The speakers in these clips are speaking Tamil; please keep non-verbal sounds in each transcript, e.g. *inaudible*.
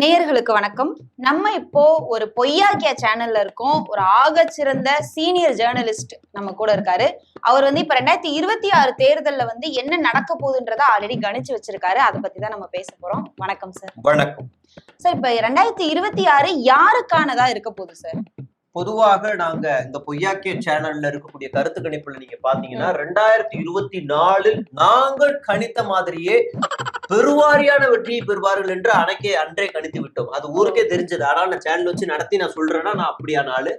நேயர்களுக்கு வணக்கம். நம்ம இப்போ ஒரு பொய்யாக்கிய சேனல்ல இருக்கோம். ஒரு ஆகச்சிறந்த சீனியர் ஜேர்னலிஸ்ட் நம்ம கூட இருக்காரு. அவர் வந்து இப்ப ரெண்டாயிரத்தி இருபத்தி ஆறு தேர்தல்ல வந்து என்ன நடக்க போகுதுன்றத ஆல்ரெடி கணிச்சு வச்சிருக்காரு. அதை பத்தி தான் நம்ம பேச போறோம். வணக்கம் சார் வணக்கம். சார் இப்ப ரெண்டாயிரத்தி இருபத்தி ஆறு யாருக்கானதா இருக்க போகுது சார் பொதுவாக நாங்க இந்த பொய்யாக்கிய சேனல்ல இருக்கக்கூடிய கருத்து கணிப்புல நீங்க பாத்தீங்கன்னா ரெண்டாயிரத்தி இருபத்தி நாலில் நாங்கள் கணித்த மாதிரியே பெருவாரியான வெற்றியை பெறுவார்கள் என்று அன்னைக்கே அன்றே கணித்து விட்டோம். அது ஊருக்கே தெரிஞ்சது. ஆனால் நான் சேனல் வச்சு நடத்தி நான் சொல்றேன்னா நான் அப்படியான ஆளு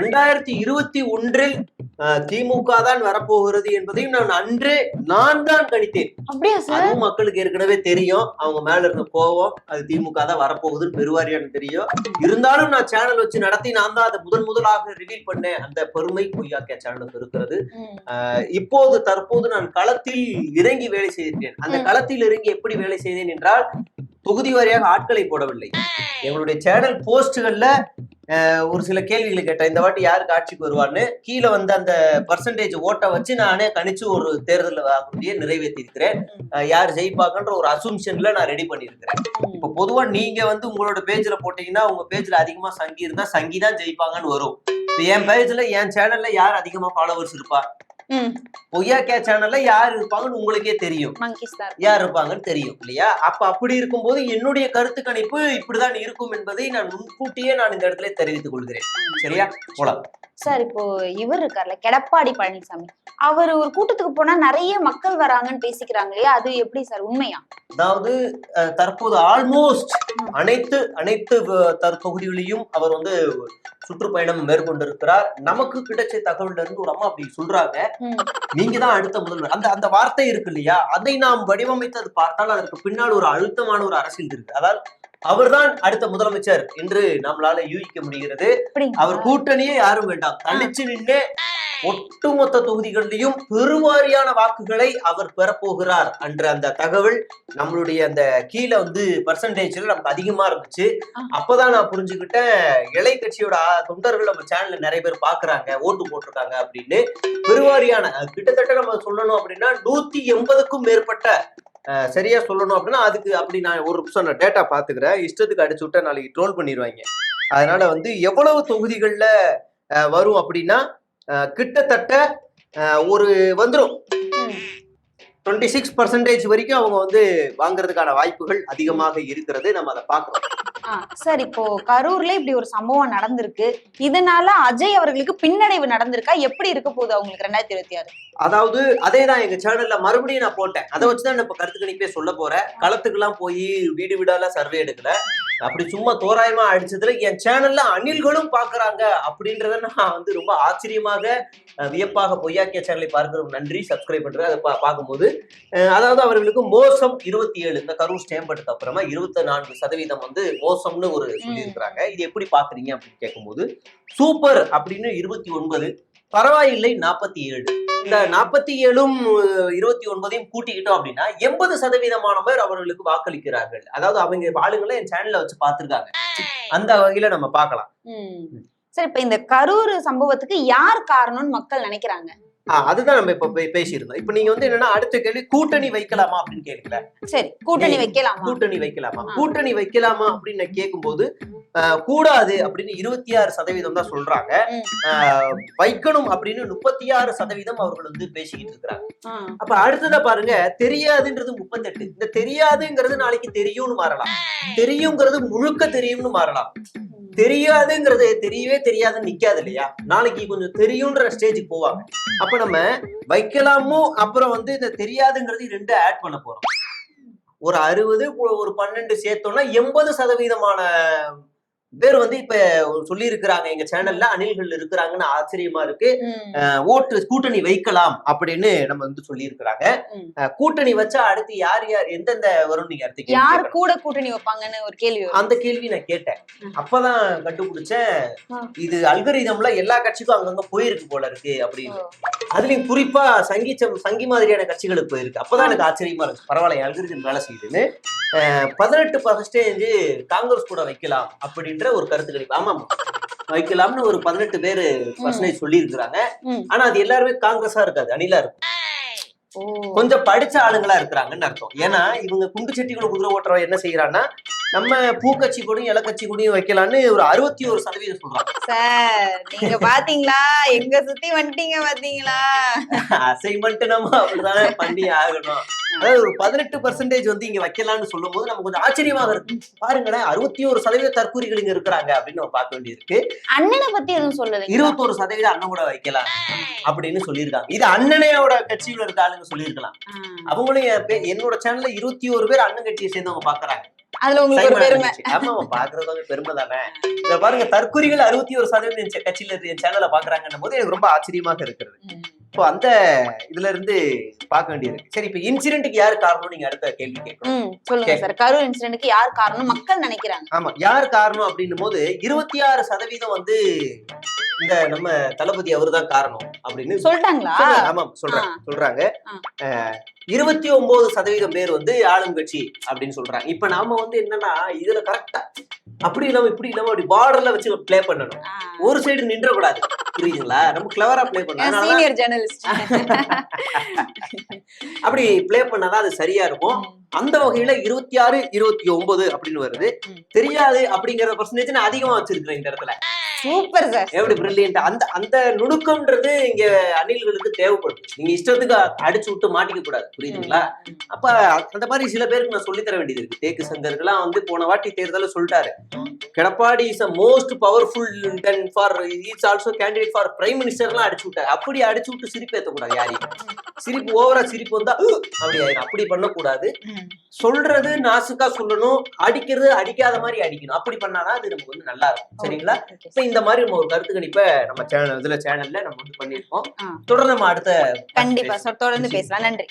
ரெண்டாயிரத்தி இருபத்தி ஒன்றில் திமுக தான் வரப்போகிறது என்பதையும் நான் அன்றே நான் தான் கணித்தேன். அதுவும் மக்களுக்கு ஏற்கனவே தெரியும். அவங்க மேல இருக்க கோவம் அது திமுக தான் வரப்போகுதுன்னு பெருவாரியான தெரியும். இருந்தாலும் நான் சேனல் வச்சு நடத்தி நான் தான் அதை முதன் முதலாக ரிவீல் பண்ணேன். அந்த பெருமை பொய்யாக்கிய சேனலுக்கு இருக்கிறது. இப்போது தற்போது நான் களத்தில் இறங்கி வேலை செய்திருக்கேன். அந்த. களத்தில் இறங்கி எப்படி வேலை செய்தேன் என்றால் தொகுதி வாரியாக ஆட்களை போடவில்லை. எங்களுடைய சேனல் போஸ்டுகள்ல ஒரு சில கேள்விகளை கேட்டேன். இந்த வாட்டி யாருக்கு ஆட்சிக்கு வருவான்னு? கீழே வந்து அந்த பர்சன்டேஜ் ஓட்டை வச்சு நானே கணிச்சு ஒரு தேர்தல் ஆகக்கூடிய நிறைவேற்றிருக்கிறேன் யார் ஜெயிப்பாங்கன்ற ஒரு அசூம்ஷன்ல நான் ரெடி பண்ணியிருக்கிறேன். இப்போ பொதுவா நீங்க வந்து உங்களோட பேஜ்ல போட்டீங்கன்னா உங்க பேஜ்ல அதிகமா சங்கி இருந்தா சங்கி தான் ஜெயிப்பாங்கன்னு வரும். இப்போ என் பேஜ்ல என் சேனல்ல யார் அதிகமா ஃபாலோவர்ஸ் இருப்பா? பொய்யா கே சேனல்ல யார் இருப்பாங்கன்னு உங்களுக்கே தெரியும். யார் இருப்பாங்கன்னு தெரியும் இல்லையா? அப்ப அப்படி இருக்கும்போது என்னுடைய கருத்து கணிப்பு இப்படிதான் இருக்கும் என்பதை நான் முன்கூட்டியே நான் இந்த இடத்துல தெரிவித்துக் கொள்கிறேன். சரியா? போலாம். சார் இப்போ இவர் இருக்கார்ல எடப்பாடி பழனிசாமி. அவர் ஒரு கூட்டத்துக்கு போனா நிறைய மக்கள் வராங்கன்னு பேசிக்கிறாங்க இல்லையா? அது எப்படி சார் உண்மையா? அதாவது தற்போது ஆல்மோஸ்ட் அனைத்து அனைத்து தொகுதிகளையும் அவர் வந்து சுற்றுப்பயணம் மேற்கொண்டிருக்கிறார். நமக்கு கிடைச்ச தகவல்ல இருந்து ஒரு அம்மா அப்படி சொல்றாங்க. நீங்க தான் அடுத்த முதல்வர். அந்த அந்த வார்த்தை இருக்கு இல்லையா? அதை நாம் வடிவமைத்தது பார்த்தால் அதற்கு பின்னால் ஒரு அழுத்தமான ஒரு அரசியல் இருக்கு. அதாவது அவர்தான் அடுத்த முதலமைச்சர் என்று நம்மளால யூகிக்க முடிகிறது? அவர் கூட்டணியே யாரும் வேண்டாம். தனிச்சு நின்று ஒட்டுமொத்த தொகுதிகளிலும் பெருவாரியான வாக்குகளை அவர் பெறப்போகிறார் என்ற அந்த தகவல் நம்மளுடைய அந்த கீழே வந்து பர்சன்டேஜ்ல நமக்கு அதிகமா இருந்துச்சு. அப்பதான் நான் புரிஞ்சுக்கிட்டேன். இலை கட்சியோட தொண்டர்கள் நம்ம சேனல்ல நிறைய பேர் பாக்குறாங்க ஓட்டு போட்டிருக்காங்க அப்படின்னு. பெருவாரியான கிட்டத்தட்ட நம்ம சொல்லணும் அப்படின்னா நூத்தி எண்பதுக்கும் மேற்பட்ட சரியா சொல்லணும் அப்படின்னா அதுக்கு அப்படி நான் ஒரு நிமிஷம் நான் டேட்டா பாத்துக்கிறேன் இஷ்டத்துக்கு அடிச்சு விட்டா நாளைக்கு ட்ரோல் பண்ணிடுவாங்க. அதனால வந்து எவ்வளவு தொகுதிகளில் வரும் அப்படின்னா கிட்டத்தட்ட ஒரு வந்துடும் டுவெண்ட்டி சிக்ஸ் பர்சன்டேஜ் வரைக்கும் அவங்க வந்து வாங்குறதுக்கான வாய்ப்புகள் அதிகமாக இருக்கிறது நம்ம அதை பார்க்கிறோம். சார் இப்போ கரூர்ல இப்படி ஒரு சம்பவம் நடந்திருக்கு. இதனால அஜய் அவர்களுக்கு பின்னடைவு நடந்திருக்கா? எப்படி இருக்க போகுது அவங்களுக்கு ரெண்டாயிரத்தி இருபத்தி ஆறு? அதாவது அதே தான் எங்க சேனல்ல மறுபடியும் நான் போட்டேன். அதை வச்சுதான் இப்ப கருத்து கணிப்பே சொல்ல போறேன். களத்துக்குலாம் போய் வீடு வீடெல்லாம் சர்வே எடுக்கல. அப்படி சும்மா தோராயமா அடிச்சதுல என் சேனல்ல அணில்களும் பாக்குறாங்க அப்படின்றத நான் வந்து ரொம்ப ஆச்சரியமாக வியப்பாக பொய்யாக்கிய சேனலை பார்க்கிறோம். நன்றி. சப்ஸ்கிரைப் பண்றேன் அதை பார்க்கும்போது அதாவது அவர்களுக்கு மோசம் இருபத்தி ஏழு இந்த கரூர் ஸ்டேம்பட்டுக்கு அப்புறமா இருபத்தி நான்கு சதவீதம் வந்து மோசம்னு ஒரு சொல்லியிருக்கிறாங்க. இது எப்படி பாக்குறீங்க அப்படின்னு கேட்கும்போது சூப்பர் அப்படின்னு இருபத்தி ஒன்பது பரவாயில்லை நாற்பத்தி ஏழு. இந்த நாற்பத்தி ஏழும் இருபத்தி ஒன்பதையும் கூட்டிக்கிட்டோம் அப்படின்னா எண்பது சதவீதமானவர் அவர்களுக்கு வாக்களிக்கிறார்கள். அதாவது அவங்க ஆளுங்களை என் சேனல்ல வச்சு பார்த்திருக்காங்க. அந்த வகையில நம்ம பார்க்கலாம். சார் இப்ப இந்த கரூர் சம்பவத்துக்கு யார் காரணம்னு மக்கள் நினைக்கிறாங்க? அதுதான் நம்ம இப்ப பேசியிருந்தோம். இப்ப நீங்க வந்து என்னன்னா அடுத்த கேள்வி கூட்டணி வைக்கலாமா அப்படின்னு கேட்கல சரி கூட்டணி வைக்கலாமா? கூட்டணி வைக்கலாமா. கூட்டணி வைக்கலாமா அப்படின்னு கேட்கும்போது கூடாது அப்படின்னு இருபத்தி ஆறு சதவீதம் தான் சொல்றாங்க. வைக்கணும் அப்படின்னு முப்பத்தி ஆறு சதவீதம் அவர்கள் வந்து பேசிக்கிட்டு இருக்கிறாங்க. அப்ப அடுத்ததா பாருங்க தெரியாதுன்றது முப்பத்தெட்டு. இந்த தெரியாதுங்கிறது நாளைக்கு தெரியும்னு மாறலாம். தெரியுங்கிறது முழுக்க தெரியும்னு மாறலாம். தெரியாதுங்கிறது தெரியவே தெரியாதுன்னு நிக்காது இல்லையா? நாளைக்கு கொஞ்சம் தெரியும்ன்ற ஸ்டேஜுக்கு போவாங்க. அப்ப நம்ம வைக்கலாமோ அப்புறம் வந்து இந்த தெரியாதுங்கிறது ரெண்டு ஆட் பண்ண போறோம். ஒரு அறுபது ஒரு பன்னெண்டு சேர்த்தோம்னா எண்பது சதவீதமான பேர் வந்து இப்ப சொல்லி இருக்கிறாங்க எங்க சேனல்ல அணில்கள் இருக்கிறாங்கன்னு ஆச்சரியமா இருக்கு ஓட்டு கூட்டணி வைக்கலாம் அப்படின்னு நம்ம வந்து சொல்லி இருக்கிறாங்க. கூட்டணி வச்சா அடுத்து யார் யார் எந்தெந்த வரும் நீங்க அடுத்த யார். கூட கூட்டணி வைப்பாங்கன்னு ஒரு கேள்வி. அந்த கேள்வி நான் கேட்டேன். அப்பதான் கண்டுபிடிச்சேன். இது அல்கரிதம்ல எல்லா கட்சிக்கும் அங்கங்க போயிருக்கு போல இருக்கு அப்படின்னு. அதுலயும் குறிப்பா சங்கி சங்கி மாதிரியான கட்சிகளுக்கு போயிருக்கு அப்பதான் எனக்கு ஆச்சரியமா இருக்கு பரவாயில்ல அல்கரிதம் வேலை செய்யுதுன்னு பதினெட்டு பர்சன்டேஜ் காங்கிரஸ் கூட வைக்கலாம் அப்படின்ற ஒரு கருத்து கணிப்பு ஆமா. வைக்கலாம்னு ஒரு பதினெட்டு பேரு பர்சன்டேஜ் சொல்லி இருக்கிறாங்க. ஆனா அது எல்லாருமே காங்கிரஸா இருக்காது அணிலா இருக்கும். கொஞ்சம் படிச்ச ஆளுங்களா இருக்கிறாங்கன்னு அர்த்தம் ஏன்னா இவங்க குண்டு செட்டிக்குள்ள குதிரை ஓட்டுறவன் என்ன செய்யறான்னா நம்ம பூக்கட்சி கூடயும் இலக்கட்சி கூடயும் வைக்கலாம்னு ஒரு அறுபத்தி ஒரு சதவீதம் சொல்றாங்க. சார் நீங்க பாத்தீங்களா? எங்க சுத்தி வந்துட்டீங்க பாத்தீங்களா? அசைன்மெண்ட் நம்ம அப்படிதானே பண்ணி ஆகணும். அதாவது ஒரு பதினெட்டு பர்சன்டேஜ் வந்து இங்க வைக்கலாம்னு சொல்லும் போது நமக்கு கொஞ்சம் ஆச்சரியமாக இருக்கு பாருங்களேன் அறுபத்தி ஒரு சதவீத தற்கூரிகள் இங்க இருக்கிறாங்க அப்படின்னு நம்ம பார்க்க வேண்டியிருக்கு. அண்ணனை பத்தி எதுவும் சொல்லலைங்க இருபத்தோரு சதவீதம் அண்ணன் கூட வைக்கலாம் அப்படின்னு சொல்லியிருக்காங்க. இது அண்ணனையோட கட்சியில இருக்க ஆளுங்க சொல்லியிருக்கலாம். அவங்களும் என்னோட சேனல்ல இருபத்தி ஒரு பேர் அண்ணன் கட்சியை சேர்ந்தவங்க பாக்குறாங்க. அதுல உங்களுக்கு ஒரு பெருமை. ஆமா ஆமா பாக்குறதவங்க பெருமை தானே? இத பாருங்க தற்கொலைகள் அறுபத்தி ஒரு சதவீதம் கட்சியில என் சேனலை பாக்குறாங்கன்னும் போது எனக்கு ரொம்ப ஆச்சரியமாக இருக்கிறது. இப்போ அந்த இதுல இருந்து பார்க்க வேண்டியிருக்கு சரி இப்ப இன்சிடென்ட்டுக்கு யார் காரணம் நீங்க அடுத்த கேள்வி கேட்கணும். சொல்லுங்க. சார் கரூர் இன்சிடென்ட்க்கு யார் காரணம் மக்கள் நினைக்கிறாங்க. ஆமா யார் காரணம் அப்படின்னும் போது இருபத்தி ஆறு சதவீதம் வந்து இந்த நம்ம தளபதி அவர்தான் காரணம் அப்படின்னு சொல்லிட்டாங்களா. ஆமாம் சொல்றாங்க சொல்றாங்க. இருபத்தி ஒன்பது சதவீதம் பேர் வந்து ஆளும் கட்சி அப்படின்னு சொல்றாங்க. இப்ப நாம வந்து என்னன்னா இதுல கரெக்டா அப்படி இல்லாம இப்படி இல்லாம அப்படி பார்டர்ல வச்சு ப்ளே பண்ணணும். ஒரு சைடு நின்ற கூடாது புரியுதுங்களா ரொம்ப கிளவரா ப்ளே அதனாலதான் சீனியர் ஜேர்னலிஸ்ட் *laughs* அப்படி ப்ளே பண்ணாதான் அது சரியா இருக்கும். அந்த வகையில இருபத்தி ஆறு இருபத்தி ஒன்பது அப்படின்னு வருது. தெரியாது அப்படிங்கிற பர்சன்டேஜ் நான் அதிகமா வச்சிருக்கிறேன் இந்த இடத்துல. Super sir. எப்படி பிரில்லியன்ட் அந்த அந்த நுணுக்கம்ன்றது இங்க அணில்களுக்கு தேவைப்படும். நீங்க இஷ்டத்துக்கு அடிச்சு விட்டு மாட்டிக்க கூடாது. புரியுதுங்களா? அப்ப அந்த மாதிரி சில பேருக்கு நான் சொல்லி தர வேண்டியது இருக்கு. தேக்கு சங்கர்கள்லாம் வந்து போன வாட்டி தேர்தல சொல்லிட்டாரு. Edappadi is a most powerful then for is also candidate for prime மினிஸ்டர்லாம் அடிச்சு விட்டாரு. அப்படி அடிச்சு விட்டு சிரிப்பு ஏத்தக்கூடாது யாரையும். சிரிப்பு ஓவரா சிரிப்பு வந்தா அப்படி அப்படி பண்ணக்கூடாது. சொல்றது நாசுக்கா சொல்லணும் அடிக்கிறது அடிக்காத மாதிரி அடிக்கணும். அப்படி பண்ணாதான் அது நமக்கு வந்து நல்லா இருக்கும். சரிங்களா? இப்ப இந்த மாதிரி நம்ம ஒரு கருத்து கணிப்பை நம்ம சேனல் இதுல சேனல்ல நம்ம வந்து பண்ணிருக்கோம். தொடர்ந்து நம்ம அடுத்த கண்டிப்பா தொடர்ந்து பேசலாம். நன்றி.